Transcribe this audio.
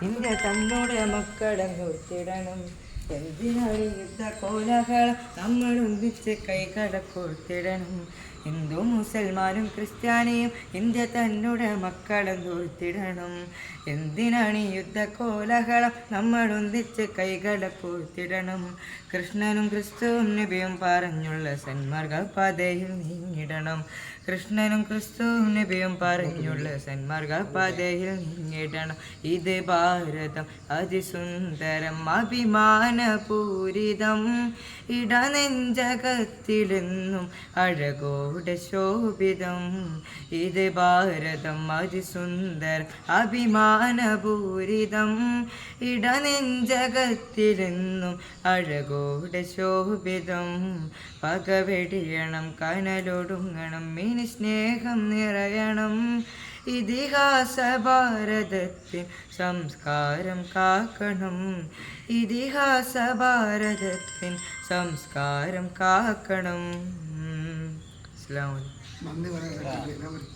India തന്നോടെ മക്കളങ്ങോത്തിടണം എന്തിനാണ് ഈ യുദ്ധ കോലാഹലം നമ്മൾ ഒന്നിച്ച് കൈകടക്കോത്തിടണം ഹിന്ദു മുസൽമാനും ക്രിസ്ത്യാനിയും ഇന്ത്യ തന്നെ മക്കളും തോർത്തിടണം എന്തിനാണ് യുദ്ധ കോലാഹലം നമ്മൾ ഒന്നിച്ച് കൈകടക്കോത്തിടണം കൃഷ്ണനും ക്രിസ്തുവും നബിയും പറഞ്ഞുള്ള സന്മാർഗ പാതയിൽ നീങ്ങിടണം. കൃഷ്ണനും ക്രിസ്തുവും നബിയും പറഞ്ഞുള്ള സന്മാർഗ പാതയിൽ നീങ്ങിടണം. ഇത് ഭാരതം അതിസുന്ദരം അഭിമാനപൂരിതം ഇടനെഞ്ചകത്തിലെന്നും അഴകോടെ ശോഭിതം. ഇത് ഭാരതം അതിസുന്ദർ അഭിമാനപൂരിതം ഇടനെഞ്ചകത്തിലെന്നും അഴകോടെ ശോഭിതം. പകവെടിയണം കനലൊടുങ്ങണം മിനി സ്നേഹം നിറയണം. ഇതിഹാസ ഭാരതത്തിൽ സംസ്കാരം കാക്കണം. ഇതിഹാസ ഭാരതത്തിൽ സംസ്കാരം കാക്കണം. നന്ദി